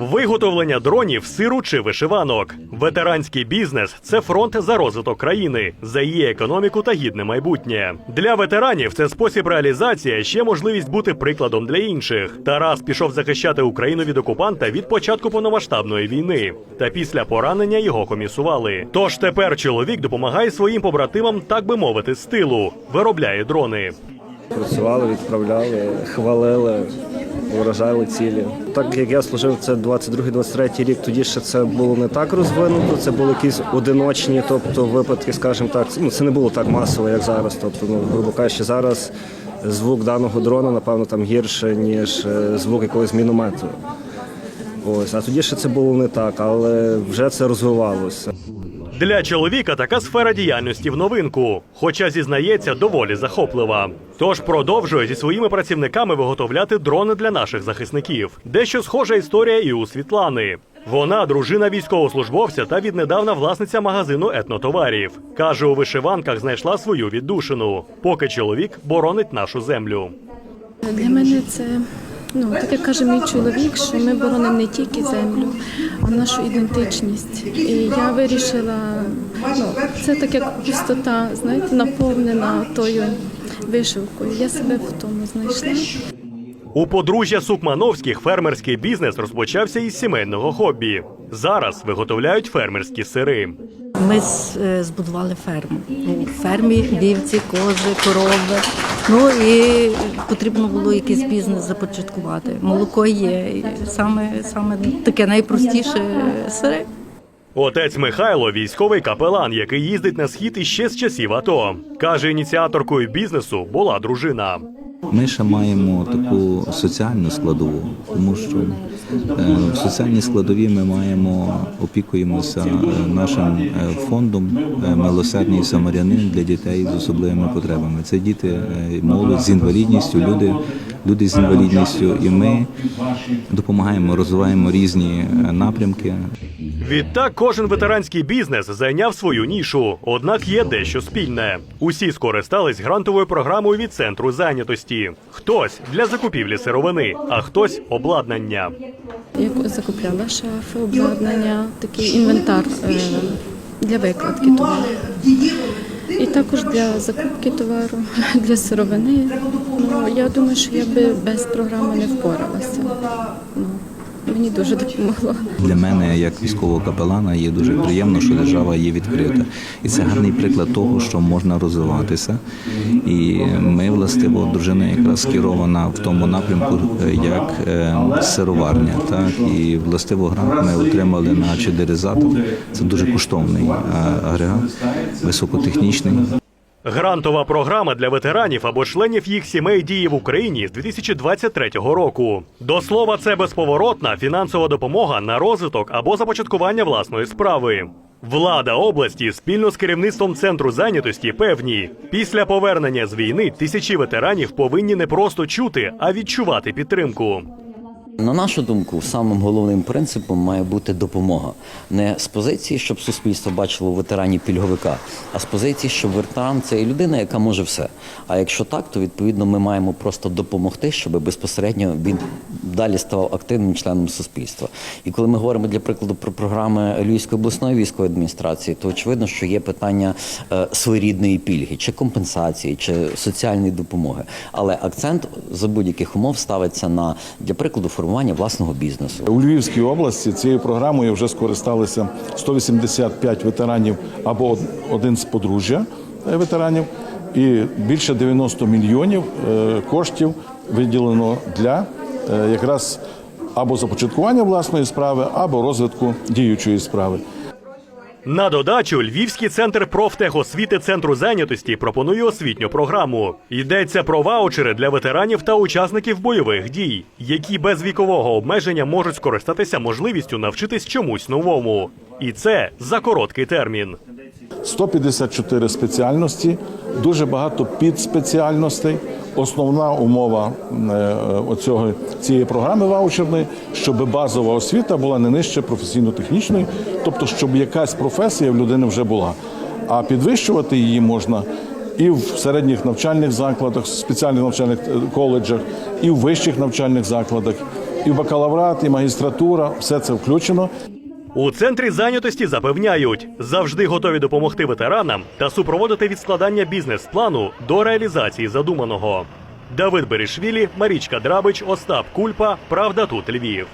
Виготовлення дронів, сиру чи вишиванок. Ветеранський бізнес це фронт за розвиток країни, за її економіку та гідне майбутнє. Для ветеранів це спосіб реалізації, ще можливість бути прикладом для інших. Тарас пішов захищати Україну від окупанта від початку повномасштабної війни. Та після поранення його комісували. Тож тепер чоловік допомагає своїм побратимам, так би мовити, з тилу, виробляє дрони. Працювали, відправляли, хвалили, вражали цілі. Так як я служив, це 22-23 рік, тоді ще це було не так розвинуто, це були якісь одиночні, тобто випадки, скажімо так, ну це не було так масово, як зараз. Тобто, ну, грубо кажучи, зараз звук даного дрона, напевно, там гірше, ніж е, звук якогось міномету. Ось, а тоді ще це було не так, але вже це розвивалося. Для чоловіка така сфера діяльності в новинку, хоча зізнається, доволі захоплива. Тож продовжує зі своїми працівниками виготовляти дрони для наших захисників. Дещо схожа історія і у Світлани. Вона дружина військовослужбовця та віднедавна власниця магазину етнотоварів. Каже, у вишиванках знайшла свою віддушину, поки чоловік боронить нашу землю. Для мене це, ну так як каже мій чоловік, що ми боронимо не тільки землю, а нашу ідентичність. І я вирішила, ну це так як пустота, знаєте, наповнена тою вишивкою. Я себе в тому знайшла. У подружжя Сукмановських фермерський бізнес розпочався із сімейного хобі. Зараз виготовляють фермерські сири. Ми е, збудували ферму. Ну, в фермі вівці, кози, корови. Ну і потрібно було якийсь бізнес започаткувати. Молоко є. І саме, саме таке найпростіше сири. Отець Михайло військовий капелан, який їздить на схід іще з часів АТО. Каже, ініціаторкою бізнесу була дружина. Ми ще маємо таку соціальну складову, тому що е, в соціальній складові ми маємо опікуємося е, нашим е, фондом милосердний самарянин для дітей з особливими потребами. Це діти, молодь з інвалідністю, люди, люди з інвалідністю, і ми допомагаємо, розвиваємо різні е, напрямки. Відтак кожен ветеранський бізнес зайняв свою нішу, однак є дещо спільне. Усі скористались грантовою програмою від центру зайнятості. Хтось для закупівлі сировини, а хтось обладнання. Я закупляла шафи, обладнання, такий інвентар е, для викладки товару. Також для закупки товару, для сировини. Ну, я думаю, що я би без програми не впоралася. Мені дуже допомогло. Для мене, як військового капелана, є дуже приємно, що держава є відкрита, і це гарний приклад того, що можна розвиватися. І ми, властиво, дружина якраз скерована в тому напрямку, е, як е, сироварня. Так і властиво грант ми отримали на чедеризатор. Це дуже коштовний е, агрегат, високотехнічний. Грантова програма для ветеранів або членів їх сімей діє в Україні з 2023 року. До слова, це безповоротна фінансова допомога на розвиток або започаткування власної справи. Влада області спільно з керівництвом центру зайнятості певні, після повернення з війни тисячі ветеранів повинні не просто чути, а відчувати підтримку. На нашу думку, самим головним принципом має бути допомога. Не з позиції, щоб суспільство бачило ветерані пільговика, а з позиції, що ветеран це людина, яка може все. А якщо так, то відповідно ми маємо просто допомогти, щоб безпосередньо він далі ставав активним членом суспільства. І коли ми говоримо для прикладу про програми Львівської обласної військової адміністрації, то очевидно, що є питання е, своєрідної пільги, чи компенсації, чи соціальної допомоги. Але акцент за будь-яких умов ставиться на для прикладу формування власного бізнесу. У Львівській області цією програмою вже скористалися 185 ветеранів або один з подружжя е, ветеранів, і більше 90 мільйонів е, коштів виділено для е, якраз або започаткування власної справи, або розвитку діючої справи. На додачу Львівський центр профтехосвіти центру зайнятості пропонує освітню програму. Йдеться про ваучери для ветеранів та учасників бойових дій, які без вікового обмеження можуть скористатися можливістю навчитись чомусь новому. І це за короткий термін. 154 спеціальності, дуже багато підспеціальностей. Основна умова е, оцього цієї програми ваучерної, щоб базова освіта була не нижче професійно-технічної, тобто, щоб якась професія в людини вже була. А підвищувати її можна і в середніх навчальних закладах, спеціальних навчальних е, коледжах, і в вищих навчальних закладах, і в бакалаврат, і магістратура все це включено. У центрі зайнятості запевняють, завжди готові допомогти ветеранам та супроводити від складання бізнес-плану до реалізації задуманого. Давид Берішвілі, Марічка Драбич, Остап Кульпа. Правда тут Львів.